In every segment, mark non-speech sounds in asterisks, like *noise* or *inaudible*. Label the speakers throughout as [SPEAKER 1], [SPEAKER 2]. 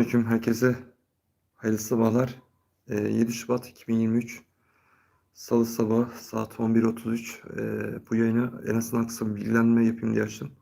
[SPEAKER 1] Hüküm herkese hayırlı sabahlar. Ee, 7 Şubat 2023 Salı sabah saat 11.33 Ee, bu yayını en azından kısa bir bilgilendirme yapayım diye açtım.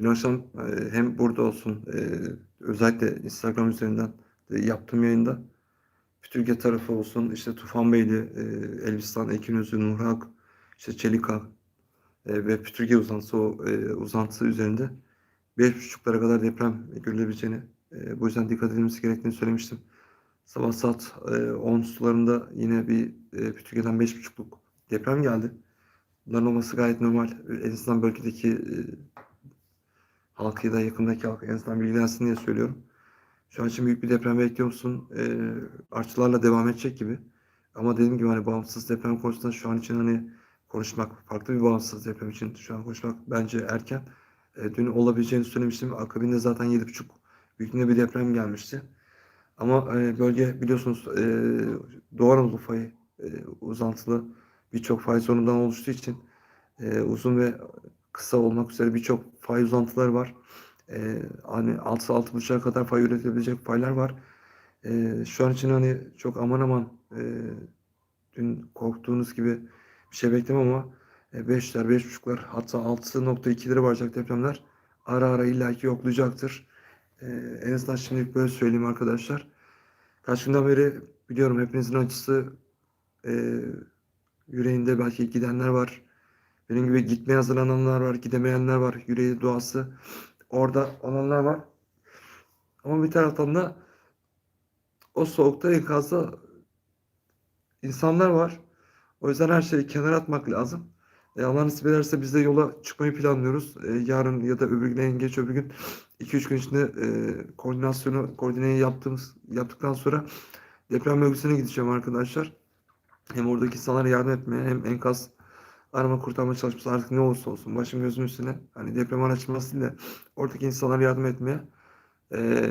[SPEAKER 1] Dün akşam e, hem burada olsun e, özellikle Instagram üzerinden de yaptığım yayında Türkiye tarafı olsun işte Tufan Beyli, e, Elbistan, Ekin Özü, Nur Hak, işte Çelika ve Türkiye uzantısı, o, uzantısı üzerinde 5.30'lara kadar deprem görülebileceğini e, bu yüzden dikkat edilmesi gerektiğini söylemiştim. Sabah saat e, 10 sularında yine bir e, Türkiye'den 5.5'luk deprem geldi. Bunların olması gayet normal. En azından bölgedeki e, halkı ya da yakındaki halk en azından bilgilensin diye söylüyorum. Şu an için büyük bir deprem bekliyor musun? E, artçılarla devam edecek gibi. Ama dediğim gibi hani bağımsız deprem konusunda şu an için hani konuşmak, farklı bir bağımsız deprem için şu an konuşmak bence erken. E, dün olabileceğini söylemiştim. Akabinde zaten 7.5 büyüklüğünde bir deprem gelmişti. Ama e, bölge biliyorsunuz e, Doğu Anadolu fayı e, uzantılı birçok fay zonundan oluştuğu için e, uzun ve kısa olmak üzere birçok fay uzantıları var. E, hani 6-6.5'a kadar fay üretebilecek faylar var. E, şu an için hani çok aman aman e, dün korktuğunuz gibi bir şey beklemem ama 5'ler, 5.5'lar hatta 6.2'lere varacak depremler ara ara illaki yoklayacaktır. Ee, en azından şimdilik böyle söyleyeyim arkadaşlar. Kaç günden beri biliyorum hepinizin acısı e, yüreğinde belki gidenler var. Benim gibi gitmeye hazırlananlar var, gidemeyenler var. Yüreği duası orada olanlar var. Ama bir taraftan da o soğukta enkazda insanlar var. O yüzden her şeyi kenara atmak lazım. E, Allah nasip ederse biz de yola çıkmayı planlıyoruz. E, yarın ya da öbür gün en geç öbür gün 2-3 gün içinde e, koordinasyonu koordineyi yaptığımız yaptıktan sonra deprem bölgesine gideceğim arkadaşlar. Hem oradaki insanlara yardım etmeye hem enkaz arama kurtarma çalışması artık ne olursa olsun başım gözüm üstüne hani deprem araştırmasıyla oradaki insanlara yardım etmeye e,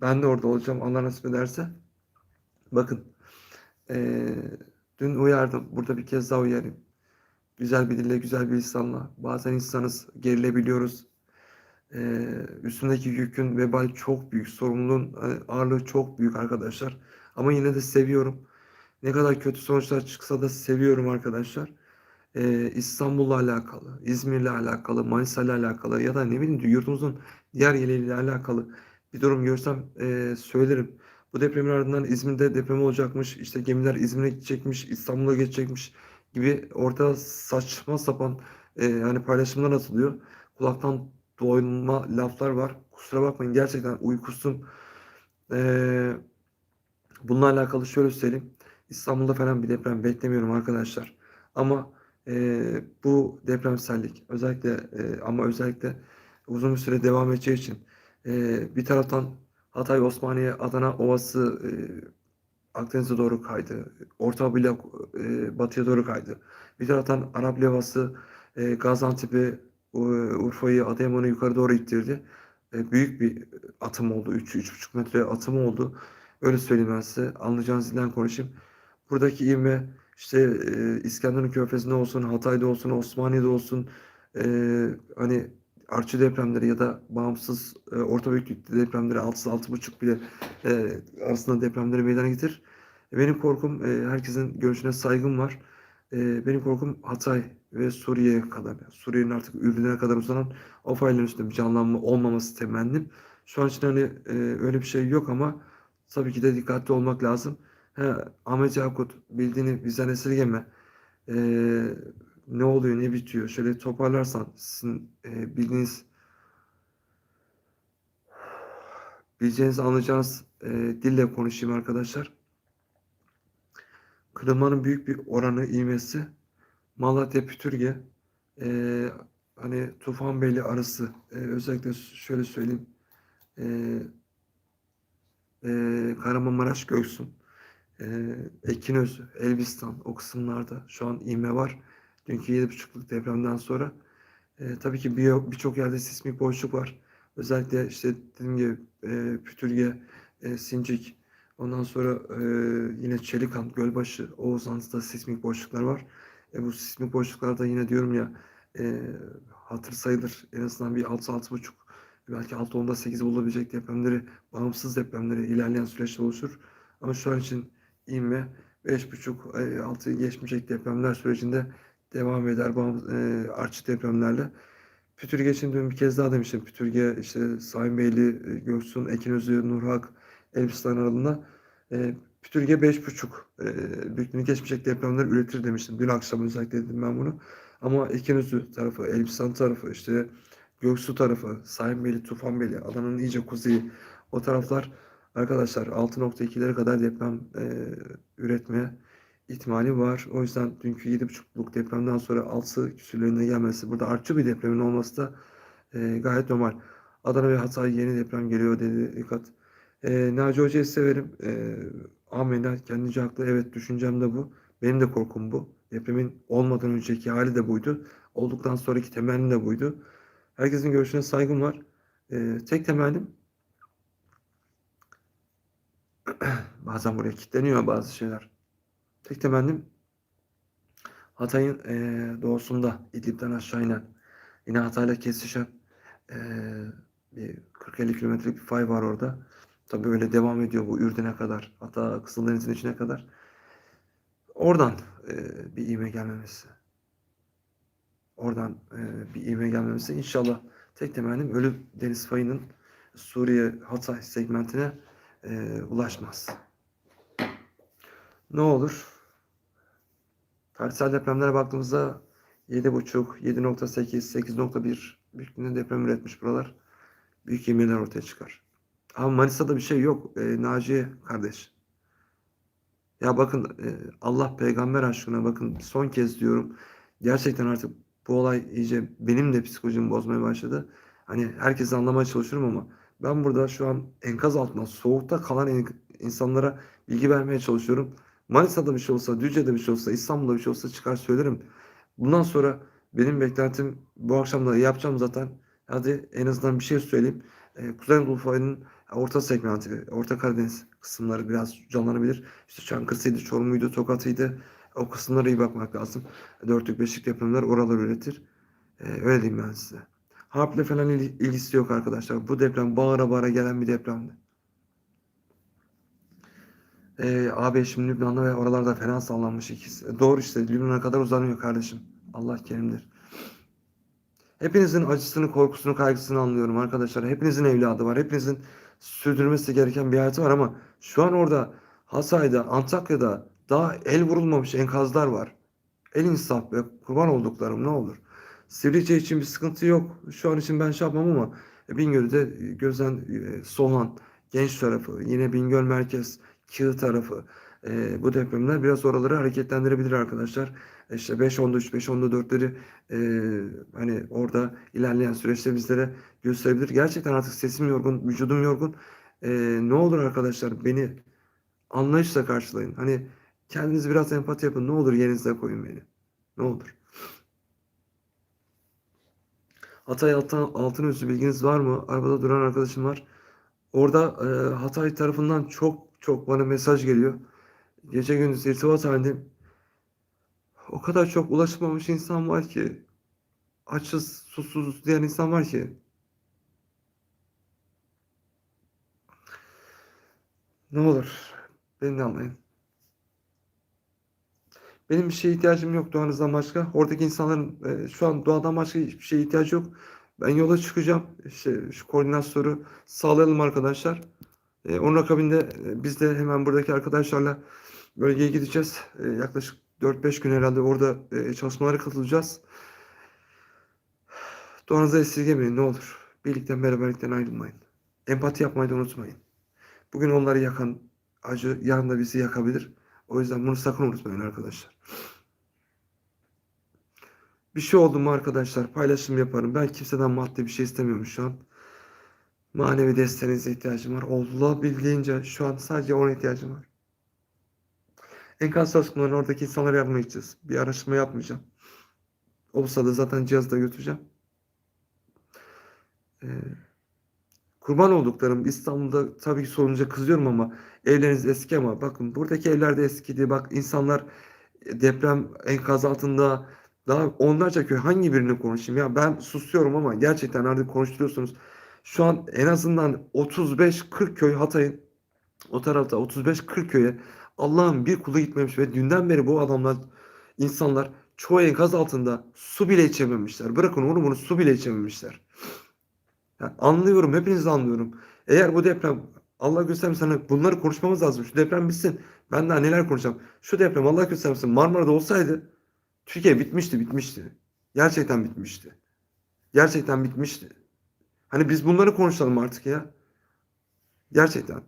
[SPEAKER 1] ben de orada olacağım Allah nasip ederse. Bakın e, dün uyardım. Burada bir kez daha uyarayım. Güzel bir dille, güzel bir lisanla. Bazen insanız, gerilebiliyoruz. Ee, üstündeki yükün, vebal çok büyük, sorumluluğun hani ağırlığı çok büyük arkadaşlar. Ama yine de seviyorum. Ne kadar kötü sonuçlar çıksa da seviyorum arkadaşlar. Ee, İstanbul'la alakalı, İzmir'le alakalı, Manisa'yla alakalı ya da ne bileyim yurdumuzun diğer yerleriyle alakalı bir durum görsem e, söylerim. Bu depremin ardından İzmir'de deprem olacakmış, işte gemiler İzmir'e gidecekmiş, İstanbul'a geçecekmiş gibi ortada saçma sapan e, yani paylaşımlar atılıyor. Kulaktan doyma laflar var. Kusura bakmayın gerçekten uykusum. E, bununla alakalı şöyle söyleyeyim. İstanbul'da falan bir deprem beklemiyorum arkadaşlar. Ama e, bu depremsellik özellikle e, ama özellikle uzun bir süre devam edeceği için e, bir taraftan Hatay, Osmaniye, Adana Ovası e, Akdeniz'e doğru kaydı. Orta blok e, batıya doğru kaydı. Bir taraftan Arap Levası e, Gaziantep'i, Urfa'yı, Adıyaman'ı yukarı doğru ittirdi. E, büyük bir atım oldu. 3-3,5 metre atım oldu. Öyle söyleyeyim ben size. Anlayacağınız dilden konuşayım. Buradaki ivme işte e, İskenderun Körfezi'nde olsun, Hatay'da olsun, Osmaniye'de olsun e, hani artçı depremleri ya da bağımsız e, orta büyüklükte depremleri 6-6,5 bile e, arasında depremleri meydana getir. Benim korkum e, herkesin görüşüne saygım var. E, benim korkum Hatay ve Suriye'ye kadar, Suriye'nin artık Ürdün'e kadar uzanan o fayların üstünde bir canlanma olmaması temennim. Şu an için hani e, öyle bir şey yok ama tabii ki de dikkatli olmak lazım. He, Ahmet Yakut bildiğini bizden esirgeme. E, ne oluyor, ne bitiyor? Şöyle toparlarsan sizin e, bildiğiniz bileceğiniz, anlayacağınız e, dille konuşayım arkadaşlar. Kırılmanın büyük bir oranı ivmesi Malatya Pütürge e, hani Tufanbeyli arası e, özellikle şöyle söyleyeyim e, e, Kahramanmaraş Göksun e, Ekinöz Elbistan o kısımlarda şu an ivme var. Dünkü 7.5'luk depremden sonra e, tabii ki birçok bir yerde sismik boşluk var. Özellikle işte dediğim gibi e, Pütürge, e, Sincik, ondan sonra e, yine Çelikan, Gölbaşı, o uzantıda sismik boşluklar var. E, bu sismik boşluklarda yine diyorum ya e, hatır sayılır en azından bir 6-6.5 belki 6-10'da 8 bulabilecek depremleri, bağımsız depremleri ilerleyen süreçte oluşur. Ama şu an için inme 5.5 6'yı geçmeyecek depremler sürecinde devam eder bağım, e, artçı depremlerle. Pütürge için dün bir kez daha demiştim. Pütürge işte Sayın Beyli, e, Göksun, Ekinözü, Nurhak, Elbistan aralığında e, Pütürge 5.5 e, büyüklüğünü geçmeyecek depremler üretir demiştim. Dün akşam özellikle dedim ben bunu. Ama Ekinözü tarafı, Elbistan tarafı, işte Göksu tarafı, Sayın Beyli, Tufanbeyli, Adana'nın iyice kuzeyi o taraflar arkadaşlar 6.2'lere kadar deprem e, üretmeye ihtimali var. O yüzden dünkü 7.5'luk depremden sonra 6 küsürlerine gelmesi, burada artçı bir depremin olması da e, gayet normal. Adana ve Hatay yeni deprem geliyor dedi dikkat. E, Naci Hoca'yı severim. E, amenna kendince haklı. Evet düşüncem de bu. Benim de korkum bu. Depremin olmadan önceki hali de buydu. Olduktan sonraki temennim de buydu. Herkesin görüşüne saygım var. E, tek temennim *clears throat* bazen buraya kilitleniyor bazı şeyler. Tek temennim Hatay'ın e, doğusunda İdlib'den aşağı inen yine Hatay'la kesişen e, bir 40-50 kilometrelik bir fay var orada. Tabii öyle devam ediyor bu Ürdün'e kadar. Hatta Kızıldeniz'in içine kadar. Oradan e, bir ivme gelmemesi. Oradan e, bir ivme gelmemesi. İnşallah tek temennim ölü deniz fayının Suriye Hatay segmentine e, ulaşmaz. Ne olur? Tarihsel depremlere baktığımızda 7.5, 7.8, 8.1 büyüklüğünde deprem üretmiş buralar. Büyük yeminler ortaya çıkar. Ama Manisa'da bir şey yok. E, Naciye kardeş. Ya bakın e, Allah peygamber aşkına bakın son kez diyorum. Gerçekten artık bu olay iyice benim de psikolojimi bozmaya başladı. Hani herkesi anlamaya çalışıyorum ama ben burada şu an enkaz altında soğukta kalan insanlara bilgi vermeye çalışıyorum. Manisa'da bir şey olsa, Düzce'de bir şey olsa, İstanbul'da bir şey olsa çıkar söylerim. Bundan sonra benim beklentim bu akşam da yapacağım zaten. Hadi en azından bir şey söyleyeyim. Ee, Kuzey Anadolu fayının orta segmenti, Orta Karadeniz kısımları biraz canlanabilir. İşte Çankırı'sıydı, Çorum'uydu, Tokat'ıydı. O kısımlara iyi bakmak lazım. Dörtlük, beşlik depremler oralar üretir. Ee, öyle diyeyim ben size. Harple falan il- ilgisi yok arkadaşlar. Bu deprem bağıra bağıra gelen bir depremdi. Ee, abi şimdi Lübnan'da ve oralarda fena sallanmış ikisi. E, Doğru işte Lübnan'a kadar uzanıyor kardeşim. Allah kerimdir. Hepinizin acısını, korkusunu, kaygısını anlıyorum arkadaşlar. Hepinizin evladı var. Hepinizin sürdürmesi gereken bir hayatı var ama şu an orada Hatay'da, Antakya'da daha el vurulmamış enkazlar var. El insaf be kurban olduklarım ne olur. Sivrice için bir sıkıntı yok. Şu an için ben şey yapmam ama e, Bingöl'de e, gözden e, Soğan, Genç tarafı, yine Bingöl Merkez, Kığ tarafı. bu depremler biraz oraları hareketlendirebilir arkadaşlar. İşte 5.10'da 3, 5.10'da 4'leri e, hani orada ilerleyen süreçte bizlere gösterebilir. Gerçekten artık sesim yorgun, vücudum yorgun. E, ne olur arkadaşlar beni anlayışla karşılayın. Hani kendiniz biraz empati yapın. Ne olur yerinize koyun beni. Ne olur. Hatay altın, altın üstü bilginiz var mı? Arabada duran arkadaşım var. Orada e, Hatay tarafından çok çok bana mesaj geliyor. Gece gündüz irtibat halindeyim. O kadar çok ulaşmamış insan var ki. Açız, susuz diyen insan var ki. Ne olur beni anlayın. Benim bir şeye ihtiyacım yok doğanızdan başka. Oradaki insanların e, şu an doğadan başka hiçbir şeye ihtiyacı yok. Ben yola çıkacağım. İşte şu koordinasyonu sağlayalım arkadaşlar. E, onun akabinde e, biz de hemen buradaki arkadaşlarla bölgeye gideceğiz. E, yaklaşık 4-5 gün herhalde orada e, çalışmalara katılacağız. Doğanızı esirgemeyin ne olur. Birlikten beraberlikten ayrılmayın. Empati yapmayı da unutmayın. Bugün onları yakan acı yarın da bizi yakabilir. O yüzden bunu sakın unutmayın arkadaşlar. Bir şey oldu mu arkadaşlar paylaşım yaparım. Ben kimseden maddi bir şey istemiyorum şu an. Manevi desteğinize ihtiyacım var. Olabildiğince şu an sadece ona ihtiyacım var. Enkaz çalışmalarına oradaki insanlara edeceğiz. Bir araştırma yapmayacağım. Olsa da zaten cihazı da götüreceğim. Ee, kurban olduklarım İstanbul'da tabii ki sorunca kızıyorum ama evleriniz eski ama bakın buradaki evler de eskidi. Bak insanlar e, deprem enkaz altında daha onlarca köy hangi birini konuşayım ya ben susuyorum ama gerçekten artık konuşturuyorsunuz. Şu an en azından 35-40 köy Hatay'ın o tarafta 35-40 köye Allah'ın bir kulu gitmemiş ve dünden beri bu adamlar insanlar çoğu enkaz altında su bile içememişler. Bırakın onu bunu su bile içememişler. Yani anlıyorum, hepinizi anlıyorum. Eğer bu deprem Allah göstermesin hani bunları konuşmamız lazım. Şu deprem bitsin. Ben daha neler konuşacağım. Şu deprem Allah göstermesin Marmara'da olsaydı Türkiye bitmişti, bitmişti. Gerçekten bitmişti. Gerçekten bitmişti. Hani biz bunları konuşalım artık ya. Gerçekten.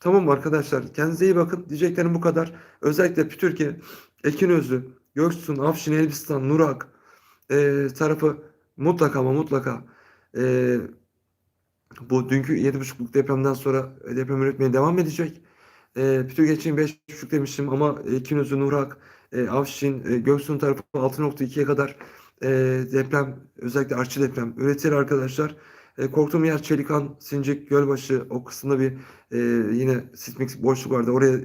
[SPEAKER 1] Tamam arkadaşlar. Kendinize iyi bakın. Diyeceklerim bu kadar. Özellikle Türkiye, Ekinözü, Göksun, Afşin, Elbistan, Nurak e, tarafı mutlaka ama mutlaka e, bu dünkü 7.5'luk depremden sonra deprem üretmeye devam edecek. E, Türkiye için 5.5 demiştim ama Ekinözü, Nurak, e, Afşin, e, Göksun tarafı 6.2'ye kadar e, deprem özellikle artçı deprem üretir arkadaşlar. E, korktuğum yer Çelikan, Sincik, Gölbaşı o kısımda bir e, yine sismik boşluk vardı. Oraya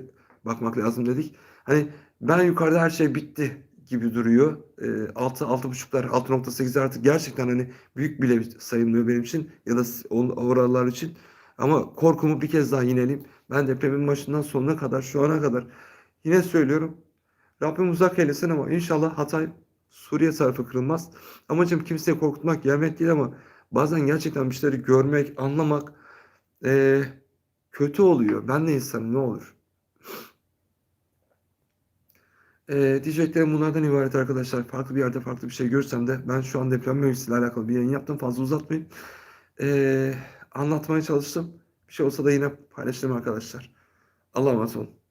[SPEAKER 1] bakmak lazım dedik. Hani ben yukarıda her şey bitti gibi duruyor. E, 6 6.5'lar 6.8'ler artık gerçekten hani büyük bile sayılmıyor benim için ya da oralar için. Ama korkumu bir kez daha yineleyeyim. Ben depremin başından sonuna kadar şu ana kadar yine söylüyorum. Rabbim uzak eylesin ama inşallah Hatay Suriye tarafı kırılmaz. Amacım kimseye korkutmak, yermek değil ama bazen gerçekten bir şeyleri görmek, anlamak e, kötü oluyor. Ben de insanım ne olur. E, diyeceklerim bunlardan ibaret arkadaşlar. Farklı bir yerde farklı bir şey görsem de ben şu an deprem mevzisiyle alakalı bir yayın yaptım. Fazla uzatmayayım. E, anlatmaya çalıştım. Bir şey olsa da yine paylaşırım arkadaşlar. Allah'a emanet olun.